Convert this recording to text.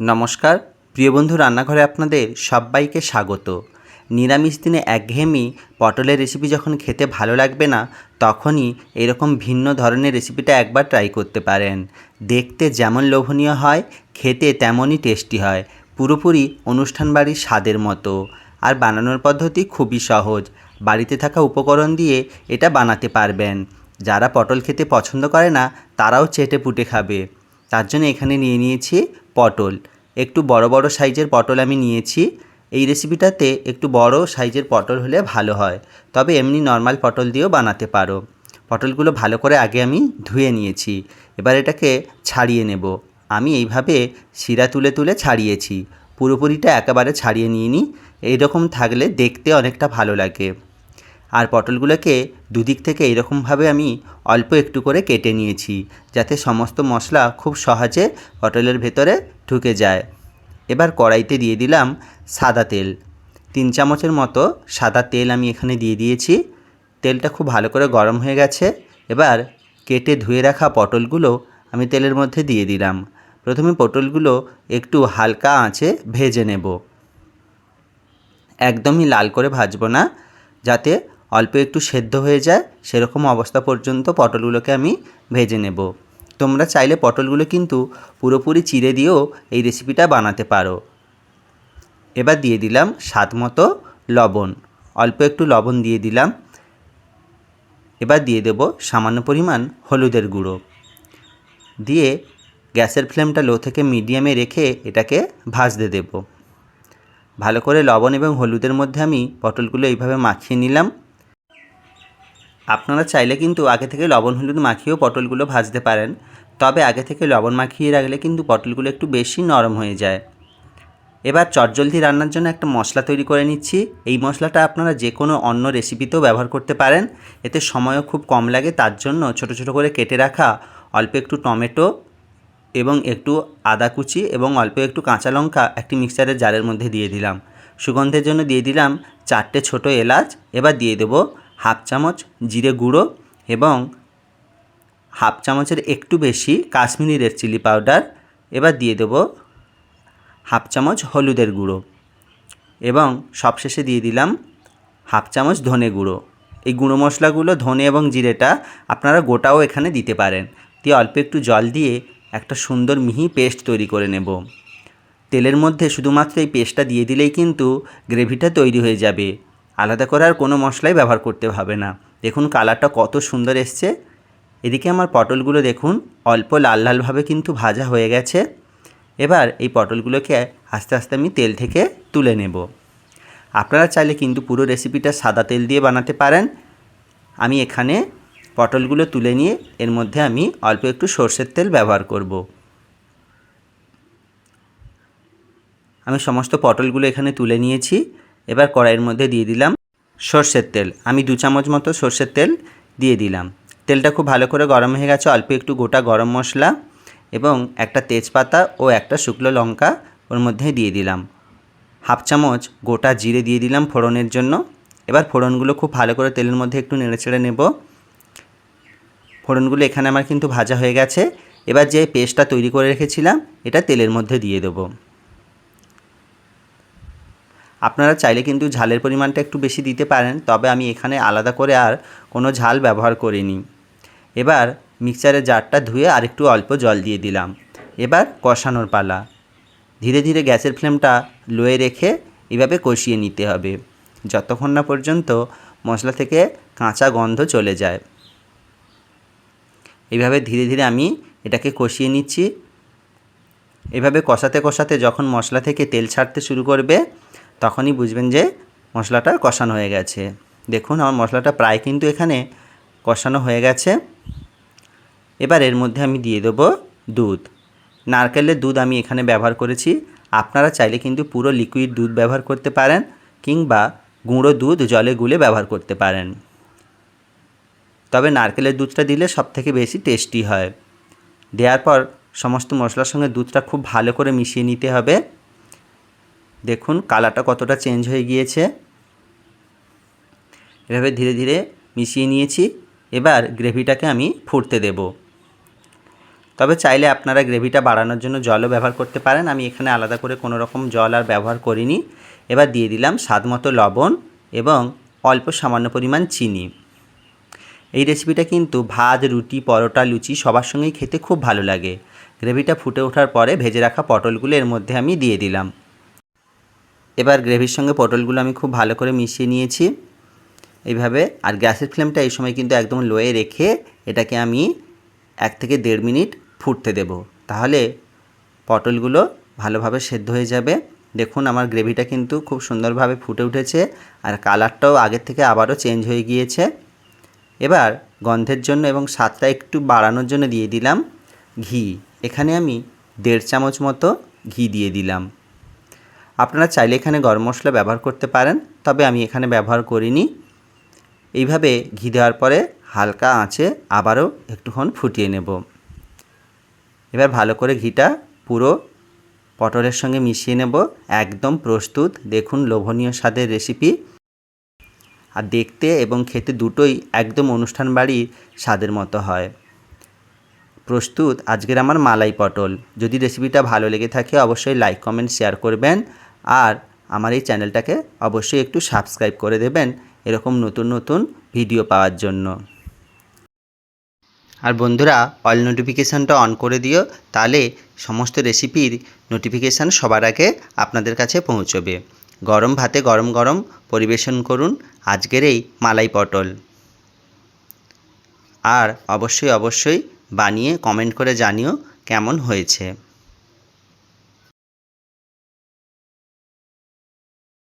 নমস্কার। প্রিয় বন্ধু, রান্নাঘরে আপনাদের সবাইকে স্বাগত। নিরামিষ দিনে একঘেয়েমি পটলের রেসিপি যখন খেতে ভালো লাগবে না, তখনই এরকম ভিন্ন ধরনের রেসিপিটা একবার ট্রাই করতে পারেন। দেখতে যেমন লোভনীয় হয়, খেতে তেমনই টেস্টি হয়। পুরোপুরি অনুষ্ঠান বাড়ির স্বাদের মতো। আর বানানোর পদ্ধতি খুবই সহজ। বাড়িতে থাকা উপকরণ দিয়ে এটা বানাতে পারবেন। যারা পটল খেতে পছন্দ করে না, তারাও চেটে পুটে খাবে। তার জন্য এখানে নিয়ে নিয়েছি পটল। একটু বড় বড় সাইজের পটল আমি নিয়েছি। এই রেসিপিটাতে একটু বড় সাইজের পটল হলে ভালো হয়। তবে এমনি নর্মাল পটল দিয়েও বানাতে পারো। পটলগুলো ভালো করে আগে আমি ধুয়ে নিয়েছি। এবার এটাকে ছাড়িয়ে নেব। আমি এইভাবে শিরা তুলে তুলে ছাড়িয়েছি। পুরোপুরিটা একেবারে ছাড়িয়ে নিয়ে নিই এইরকম থাকলে দেখতে অনেকটা ভালো লাগে। আর পটলগুলোকে দুদিক থেকে এরকমভাবে আমি অল্প একটু করে কেটে নিয়েছি, যাতে সমস্ত মশলা খুব সহজে পটলের ভেতরে ঢুকে যায়। এবার কড়াইতে দিয়ে দিলাম সাদা তেল। তিন চামচের মতো সাদা তেল আমি এখানে দিয়ে দিয়েছি। তেলটা খুব ভালো করে গরম হয়ে গেছে। এবার কেটে ধুয়ে রাখা পটলগুলো আমি তেলের মধ্যে দিয়ে দিলাম। প্রথমে পটলগুলো একটু হালকা আঁচে ভেজে নেব। একদমই লাল করে ভাজবো না, যাতে অল্প একটু সেদ্ধ হয়ে যায়, সেরকম অবস্থা পর্যন্ত পটলগুলোকে আমি ভেজে নেব। তোমরা চাইলে পটলগুলো কিন্তু পুরোপুরি চিড়ে দিয়েও এই রেসিপিটা বানাতে পারো। এবার দিয়ে দিলাম স্বাদ মতো লবণ। অল্প একটু লবণ দিয়ে দিলাম। এবার দিয়ে দেব সামান্য পরিমাণ হলুদের গুঁড়ো। দিয়ে গ্যাসের ফ্লেমটা লো থেকে মিডিয়ামে রেখে এটাকে ভাজতে দেব। ভালো করে লবণ এবং হলুদের মধ্যে আমি পটলগুলো এইভাবে মাখিয়ে নিলাম। আপনারা চাইলে কিন্তু আগে থেকে লবণ, হলুদ মাখিয়েও পটলগুলো ভাজতে পারেন। তবে আগে থেকে লবণ মাখিয়ে রাখলে কিন্তু পটলগুলো একটু বেশি নরম হয়ে যায়। এবার চটজলদি রান্নার জন্য একটা মশলা তৈরি করে নিচ্ছি। এই মশলাটা আপনারা যে কোনো অন্য রেসিপিতেও ব্যবহার করতে পারেন। এতে সময়ও খুব কম লাগে। তার জন্য ছোট ছোট করে কেটে রাখা অল্প একটু টমেটো এবং একটু আদা কুচি এবং অল্প একটু কাঁচা লঙ্কা একটি মিক্সারের জারের মধ্যে দিয়ে দিলাম। সুগন্ধের জন্য দিয়ে দিলাম চারটে ছোট এলাচ। এবার দিয়ে দেবো হাফ চামচ জিরে গুঁড়ো এবং হাফ চামচের একটু বেশি কাশ্মীরি রেড চিলি পাউডার। এবার দিয়ে দেবো হাফ চামচ হলুদের গুঁড়ো এবং সবশেষে দিয়ে দিলাম হাফ চামচ ধনে গুঁড়ো। এই গুঁড়ো মশলাগুলো ধনে এবং জিরেটা আপনারা গোটাও এখানে দিতে পারেন। দিয়ে অল্প একটু জল দিয়ে একটা সুন্দর মিহি পেস্ট তৈরি করে নেব। তেলের মধ্যে শুধুমাত্র এই পেস্টটা দিয়ে দিলেই কিন্তু গ্রেভিটা তৈরি হয়ে যাবে। আলাদা করে আর কোনো মশলাই ব্যবহার করতে হবে না। দেখুন কালারটা কত সুন্দর এসছে। এদিকে আমার পটলগুলো দেখুন, অল্প লাল লালভাবে কিন্তু ভাজা হয়ে গেছে। এবার এই পটলগুলোকে আস্তে আস্তে আমি তেল থেকে তুলে নেব। আপনারা চাইলে কিন্তু পুরো রেসিপিটা সাদা তেল দিয়ে বানাতে পারেন। আমি এখানে পটলগুলো তুলে নিয়ে এর মধ্যে আমি অল্প একটু সর্ষের তেল ব্যবহার করব। আমি সমস্ত পটলগুলো এখানে তুলে নিয়েছি। এবার কড়াইয়ের মধ্যে দিয়ে দিলাম সর্ষের তেল। আমি দু চামচ মতো সর্ষের তেল দিয়ে দিলাম। তেলটা খুব ভালো করে গরম হয়ে গেছে, অল্প একটু গোটা গরম মশলা এবং একটা তেজপাতা ও একটা শুকনো লঙ্কা ওর মধ্যে দিয়ে দিলাম। হাফ চামচ গোটা জিরে দিয়ে দিলাম ফোড়নের জন্য। এবার ফোড়নগুলো খুব ভালো করে তেলের মধ্যে একটু নেড়েচেড়ে নেব। ফোড়নগুলো এখানে আমার কিন্তু ভাজা হয়ে গেছে। এবার যে পেস্টটা তৈরি করে রেখেছিলাম, এটা তেলের মধ্যে দিয়ে দেবো। আপনারা চাইলে কিন্তু ঝালের পরিমাণটা একটু বেশি দিতে পারেন, তবে আমি এখানে আলাদা করে আর কোনো ঝাল ব্যবহার করিনি। এবার মিক্সারের জারটা ধুয়ে আরেকটু অল্প জল দিয়ে দিলাম। এবার কষানোর পালা। ধীরে ধীরে গ্যাসের ফ্লেমটা লোয়ে রেখে এভাবে কষিয়ে নিতে হবে। যতক্ষণ না পর্যন্ত মশলা থেকে কাঁচা গন্ধ চলে যায়। এইভাবে ধীরে ধীরে আমি এটাকে কষিয়ে নিচ্ছি। এভাবে কষাতে কষাতে যখন মশলা থেকে তেল ছাড়তে শুরু করবে তখনই বুঝবেন যে মশলাটা কষানো হয়ে গেছে। দেখুন, আমার মশলাটা প্রায় কিন্তু এখানে কষানো হয়ে গেছে। এবার এর মধ্যে আমি দিয়ে দেবো দুধ। নারকেলের দুধ আমি এখানে ব্যবহার করেছি। আপনারা চাইলে কিন্তু পুরো লিকুইড দুধ ব্যবহার করতে পারেন কিংবা গুঁড়ো দুধ জলে গুলে ব্যবহার করতে পারেন। তবে নারকেলের দুধটা দিলে সব থেকে বেশি টেস্টি হয়। দেওয়ার পর সমস্ত মশলার সঙ্গে দুধটা খুব ভালো করে মিশিয়ে নিতে হবে। দেখুন, কালারটা কতটা চেঞ্জ হয়ে গিয়েছে। এভাবে ধীরে ধীরে মিশিয়ে নিয়েছি। এবার গ্রেভিটাকে আমি ফুটতে দেব। তবে চাইলে আপনারা গ্রেভিটা বাড়ানোর জন্য জলও ব্যবহার করতে পারেন। আমি এখানে আলাদা করে কোনো রকম জল আর ব্যবহার করিনি। এবার দিয়ে দিলাম স্বাদ মতো লবণ এবং অল্প সামান্য পরিমাণ চিনি। এই রেসিপিটা কিন্তু ভাত, রুটি, পরোটা, লুচি সবার সঙ্গেই খেতে খুব ভালো লাগে। গ্রেভিটা ফুটে ওঠার পরে ভেজে রাখা পটলগুলো এর মধ্যে আমি দিয়ে দিলাম। এবার গ্রেভির সঙ্গে পটলগুলো আমি খুব ভালো করে মিশিয়ে নিয়েছি। এইভাবে, আর গ্যাসের ফ্লেমটা এই সময় কিন্তু একদম লোয়ে রেখে এটাকে আমি এক থেকে দেড় মিনিট ফুটতে দেব। তাহলে পটলগুলো ভালোভাবে সেদ্ধ হয়ে যাবে। দেখুন, আমার গ্রেভিটা কিন্তু খুব সুন্দরভাবে ফুটে উঠেছে, আর কালারটাও আগের থেকে আবারও চেঞ্জ হয়ে গিয়েছে। এবার গন্ধের জন্য এবং স্বাদটা একটু বাড়ানোর জন্য দিয়ে দিলাম ঘি। এখানে আমি দেড় চামচ মতো ঘি দিয়ে দিলাম। আপনারা চাইলে এখানে গরম মশলা ব্যবহার করতে পারেন, তবে আমি এখানে ব্যবহার করিনি। এইভাবে ঘি দেওয়ার পরে হালকা আঁচে আবারও একটুক্ষণ ফুটিয়ে নেব। এবার ভালো করে ঘিটা পুরো পটলের সঙ্গে মিশিয়ে নেব, একদম প্রস্তুত। দেখুন লোভনীয় স্বাদের রেসিপি। আর দেখতে এবং খেতে দুটোই একদম অনুষ্ঠান বাড়ির স্বাদের মতো হয়। প্রস্তুত আজকের আমার মালাই পটল। যদি রেসিপিটা ভালো লেগে থাকে, অবশ্যই লাইক, কমেন্ট, শেয়ার করবেন। আর আমার এই চ্যানেলটাকে অবশ্যই একটু সাবস্ক্রাইব করে দেবেন এরকম নতুন নতুন ভিডিও পাওয়ার জন্য। আর বন্ধুরা, অল নোটিফিকেশানটা অন করে দিও, তাহলে সমস্ত রেসিপির নোটিফিকেশান সবার আগে আপনাদের কাছে পৌঁছবে। গরম ভাতে গরম গরম পরিবেশন করুন আজকের এই মালাই পটল। আর অবশ্যই অবশ্যই বানিয়ে কমেন্ট করে জানিও কেমন হয়েছে।